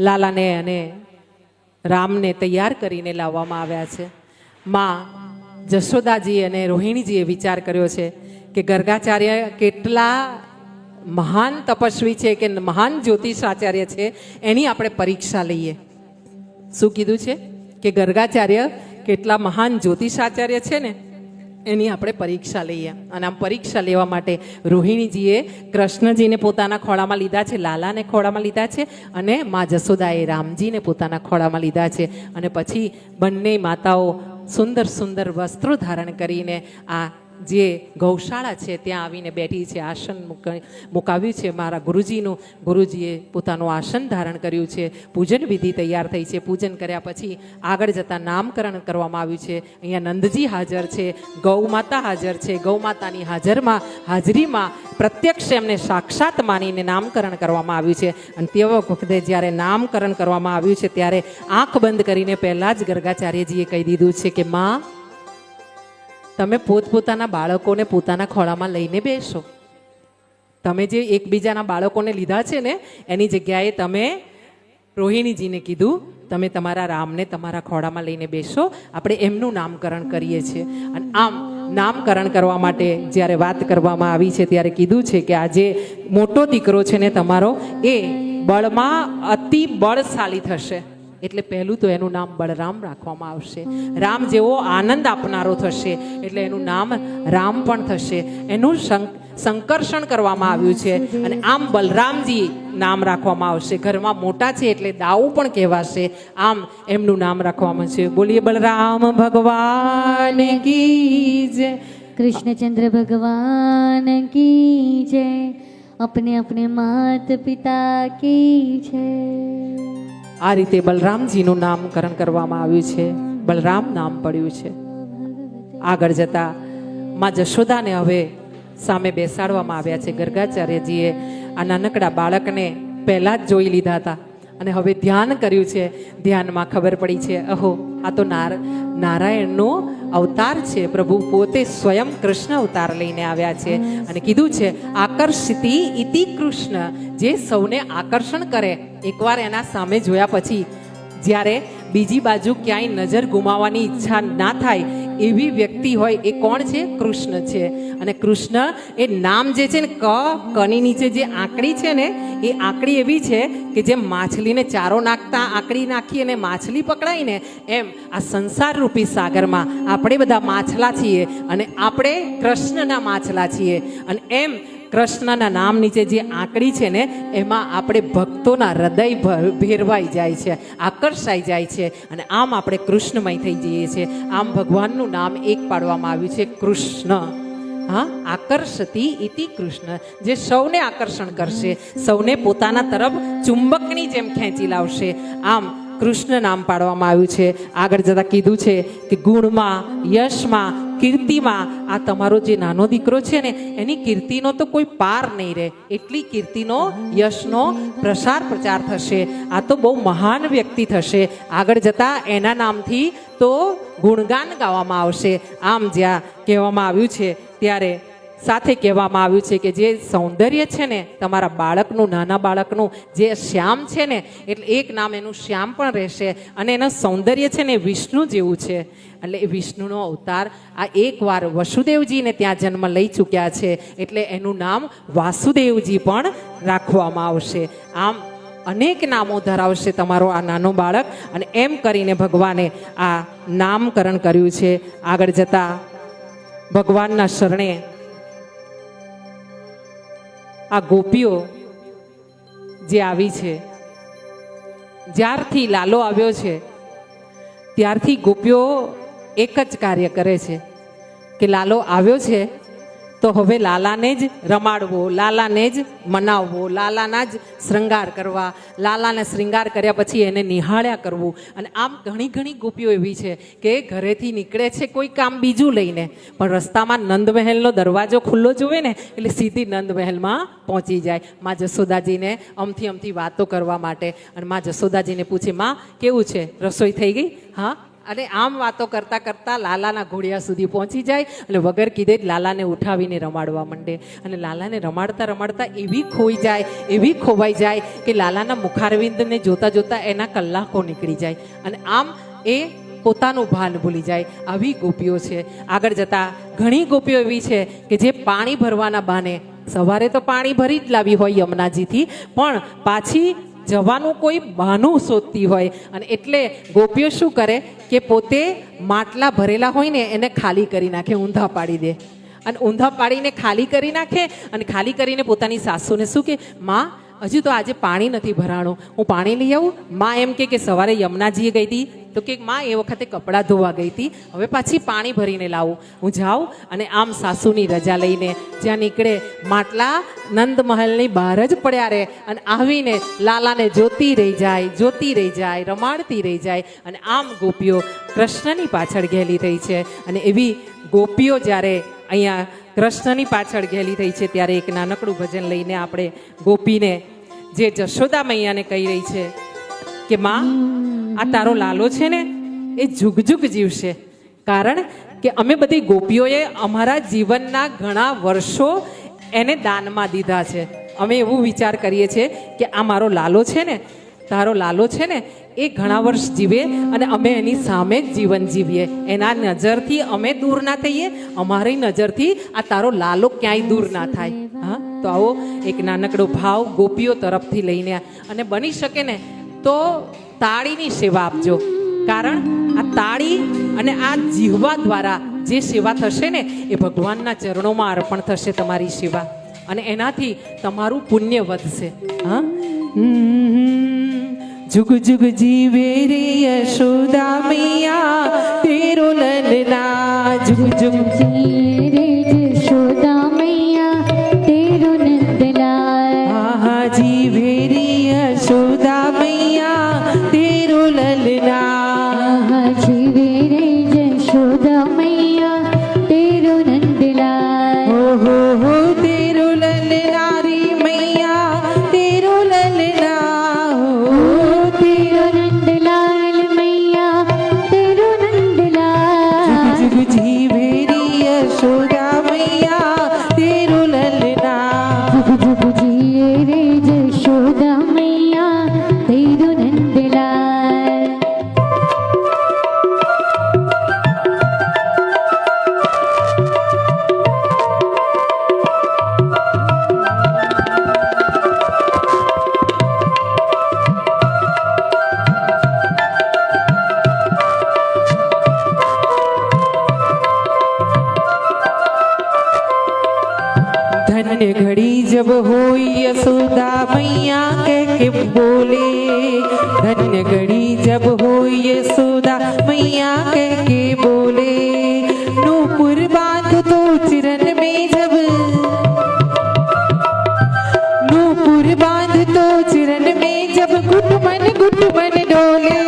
લાલાને અને રામને તૈયાર કરીને લાવવામાં આવ્યા છે. માં જશોદાજી અને રોહિણીજીએ વિચાર કર્યો છે કે ગર્ગાચાર્ય કેટલા મહાન તપસ્વી છે કે મહાન જ્યોતિષાચાર્ય છે, એની આપણે પરીક્ષા લઈએ. શું કીધું છે? કે ગર્ગાચાર્ય કેટલા મહાન જ્યોતિષાચાર્ય છે ને? એની આપણે પરીક્ષા લઈએ. અને આમ પરીક્ષા લેવા માટે રોહિણીજીએ કૃષ્ણજીને પોતાના ખોળામાં લીધા છે, લાલાને ખોળામાં લીધા છે અને મા જસોદાએ રામજીને પોતાના ખોળામાં લીધા છે. અને પછી બંને માતાઓ સુંદર સુંદર વસ્ત્રો ધારણ કરીને આ જે ગૌશાળા છે, ત્યાં આવીને બેઠી છે, આસન મૂક- મુકાવ્યું છે મારા ગુરુજીનું. ગુરુજીએ પોતાનું આસન ધારણ કર્યું છે, પૂજન વિધિ તૈયાર થઈ છે. પૂજન કર્યા પછી આગળ જતાં નામકરણ કરવામાં આવ્યું છે. અહીંયા નંદજી હાજર છે, ગૌ માતા હાજર છે. ગૌ માતાની હાજરમાં, હાજરીમાં પ્રત્યક્ષ એમને સાક્ષાત માનીને નામકરણ કરવામાં આવ્યું છે. અને તે વખતે જ્યારે નામકરણ કરવામાં આવ્યું છે, ત્યારે આંખ બંધ કરીને પહેલાં જ ગર્ગાચાર્યજીએ કહી દીધું છે કે, માં તમે પોતપોતાના બાળકોને પોતાના ખોળામાં લઈને બેસો. તમે જે એકબીજાના બાળકોને લીધા છે ને, એની જગ્યાએ તમે રોહિણીજીને કીધું, તમે તમારા રામને તમારા ખોળામાં લઈને બેસો. આપણે એમનું નામકરણ કરીએ છીએ. અને આમ નામકરણ કરવા માટે જ્યારે વાત કરવામાં આવી છે ત્યારે કીધું છે કે આજે મોટો દીકરો છે ને તમારો, એ બળમાં અતિ બળશાળી થશે. એટલે પહેલું તો એનું નામ બળરામ રાખવામાં આવશે. રામ જેવો આનંદ આપનારો થશે એટલે એનું નામ રામ પણ થશે. એનું સંકર્ષણ કરવામાં આવ્યું છે અને આમ બલરામજી નામ રાખવામાં આવશે. ઘરમાં મોટા છે એટલે દાઉ પણ કહેવાશે. આમ એમનું નામ રાખવામાં છે. બોલીએ બલરામ ભગવાન કી જય. કૃષ્ણચંદ્ર ભગવાન કી જય. અપને અપને માત પિતા કી જય. આ રીતે બલરામજીનું નામકરણ કરવામાં આવ્યું છે. બલરામ નામ પડ્યું છે. આગળ જતા માં જશોદાને હવે સામે બેસાડવામાં આવ્યા છે. ગર્ગાચાર્યજીએ આ નાનકડા બાળકને પહેલાં જ જોઈ લીધા હતા અને હવે ધ્યાન કર્યું છે. ધ્યાનમાં ખબર પડી છે, અહો, આ તો નાર, નારાયણનો અવતાર છે. પ્રભુ પોતે સ્વયં કૃષ્ણ અવતાર લઈને આવ્યા છે અને કીધું છે, આકર્ષિતી ઇતિ કૃષ્ણ. જે સૌને આકર્ષણ કરે. એકવાર એના સામે જોયા પછી જ્યારે બીજી બાજુ ક્યાંય નજર ગુમાવવાની ઈચ્છા ના થાય એવી વ્યક્તિ હોય એ કોણ છે? કૃષ્ણ છે. અને કૃષ્ણ એ નામ જે છે ને, ક, કની નીચે જે આંકડી છે ને, એ આંકડી એવી છે કે જેમ માછલીને ચારો નાખતા, આંકડી નાખી અને માછલી પકડાય ને એમ આ સંસાર રૂપી સાગરમાં આપણે બધા માછલા છીએ અને આપણે કૃષ્ણના માછલા છીએ. અને એમ કૃષ્ણના નામ નીચે જે આંકડી છે ને, એમાં આપણે ભક્તોના હૃદય ભેરવાઈ જાય છે, આકર્ષાઈ જાય છે અને આમ આપણે કૃષ્ણમય થઈ જઈએ છીએ. આમ ભગવાનનું નામ એક પાડવામાં આવ્યું છે, કૃષ્ણ. હા, આકર્ષતી ઇતિ કૃષ્ણ. જે સૌને આકર્ષણ કરશે, સૌને પોતાના તરફ ચુંબકની જેમ ખેંચી લાવશે. આમ કૃષ્ણ નામ પાડવામાં આવ્યું છે. આગળ જતાં કીધું છે કે ગુણમાં, યશમાં કીર્તિમાં આ તમારો જે નાનો દીકરો છે ને, એની કીર્તિનો તો કોઈ પાર નહીં રહે. એટલી કીર્તિનો, યશનો પ્રસાર પ્રચાર થશે. આ તો બહુ મહાન વ્યક્તિ થશે. આગળ જતા એના નામથી તો ગુણગાન ગાવામાં આવશે. આમ જ્યાં કહેવામાં આવ્યું છે, ત્યારે સાથે કહેવામાં આવ્યું છે કે જે સૌંદર્ય છે ને, તમારા બાળકનું, નાના બાળકનું, જે શ્યામ છે ને, એટલે એક નામ એનું શ્યામ પણ રહેશે અને એનું સૌંદર્ય છે ને વિષ્ણુ જેવું છે. એટલે વિષ્ણુનો અવતાર આ એકવાર વસુદેવજીને ત્યાં જન્મ લઈ ચૂક્યા છે, એટલે એનું નામ વાસુદેવજી પણ રાખવામાં આવશે. આમ અનેક નામો ધરાવશે તમારો આ નાનો બાળક અને એમ કરીને ભગવાને આ નામકરણ કર્યું છે. આગળ જતા ભગવાનના શરણે આ ગોપીઓ જે આવી છે, જ્યારથી લાલો આવ્યો છે, ત્યારથી ગોપીઓ એક જ કાર્ય કરે છે કે લાલો આવ્યો છે તો હવે લાલાને જ રમાડવો, લાલાને જ મનાવવો, લાલાના જ શૃંગાર કરવા, લાલાને શૃંગાર કર્યા પછી એને નિહાળ્યા કરવું. અને આમ ઘણી ઘણી ગોપીઓ એવી છે કે ઘરેથી નીકળે છે કોઈ કામ બીજું લઈને, પણ રસ્તામાં નંદમહેલનો દરવાજો ખુલ્લો જોવે ને, એટલે સીધી નંદમહેલમાં પહોંચી જાય. માં જસોદાજીને અમથી અમથી વાતો કરવા માટે અને માં જસોદાજીને પૂછે, માં, કેવું છે? રસોઈ થઈ ગઈ? હા અને આમ વાતો કરતાં કરતાં લાલાના ઘોડિયા સુધી પહોંચી જાય અને વગર કીધે જ લાલાને ઉઠાવીને રમાડવા માંડે. અને લાલાને રમાડતા રમાડતા એવી ખોઈ જાય, એવી ખોવાઈ જાય કે લાલાના મુખારવિંદને જોતા જોતા એના કલાકો નીકળી જાય. અને આમ એ પોતાનું ભાન ભૂલી જાય. આવી ગોપીઓ છે. આગળ જતાં ઘણી ગોપીઓ એવી છે કે જે પાણી ભરવાના બહાને સવારે તો પાણી ભરી જ લાવી હોય યમુનાજીથી, પણ પાછી જવાનું કોઈ બહાનું શોધતી હોય. અને એટલે ગોપીઓ શું કરે કે પોતે માટલા ભરેલા હોય ને એને ખાલી કરી નાખે, ઊંધા પાડી દે. અને ઊંધા પાડીને ખાલી કરી નાખે અને ખાલી કરીને પોતાની સાસુને શું કે, માં હજુ તો આજે પાણી નથી ભરાણું. હું પાણી લઈ આવું. માં એમ કે સવારે યમુનાજીએ ગઈ હતી. તો કે માં, એ વખતે કપડાં ધોવા ગઈ હતી. હવે પાછી પાણી ભરીને લાવું. હું જાઉં અને આમ સાસુની રજા લઈને જ્યાં નીકળે માટલા નંદ મહેલની બહાર જ પડ્યા રહે. અને આવીને લાલાને જોતી રહી જાય, જોતી રહી જાય, રમાડતી રહી જાય. અને આમ ગોપીઓ કૃષ્ણની પાછળ ઘેલી થઈ છે. અને એવી ગોપીઓ જ્યારે અહીંયા કૃષ્ણની પાછળ ઘેલી થઈ છે ત્યારે એક નાનકડું ભજન લઈને આપણે ગોપીને જે જશોદા મૈયાને કહી રહી છે કે, માં, આ તારો લાલો છે ને, એ જુગ જુગ જીવશે. કારણ કે અમે બધી ગોપીઓએ અમારા જીવનના ઘણા વર્ષો એને દાનમાં દીધા છે. અમે એવું વિચાર કરીએ છીએ કે આ મારો લાલો છે ને તારો લાલો છે ને, એ ઘણા વર્ષ જીવે અને અમે એની સામે જીવન જીવીએ. એના નજરથી અમે દૂર ના થઈએ, અમારી નજરથી આ તારો લાલો ક્યાંય દૂર ના થાય. હા, તો આવો એક નાનકડો ભાવ ગોપીઓ તરફથી લઈને અને બની શકે ને, તો તાળીની સેવા આપજો. કારણ આ તાળી અને આ જીહવા દ્વારા જે સેવા થશે ને, એ ભગવાનના ચરણોમાં અર્પણ થશે તમારી સેવા. અને એનાથી તમારું પુણ્ય વધશે. હા. જુગ જુગ જીવે રે યશોદા धन्य घड़ी जब होई यशोदा मैया कह के बोले। धन्य घड़ी जब होई यशोदा मैया कह के बोले। नूपुर बाँध तो चिरन में जब। नूपुर बाँध तो चिरन में जब गुट मन गुट मन डोले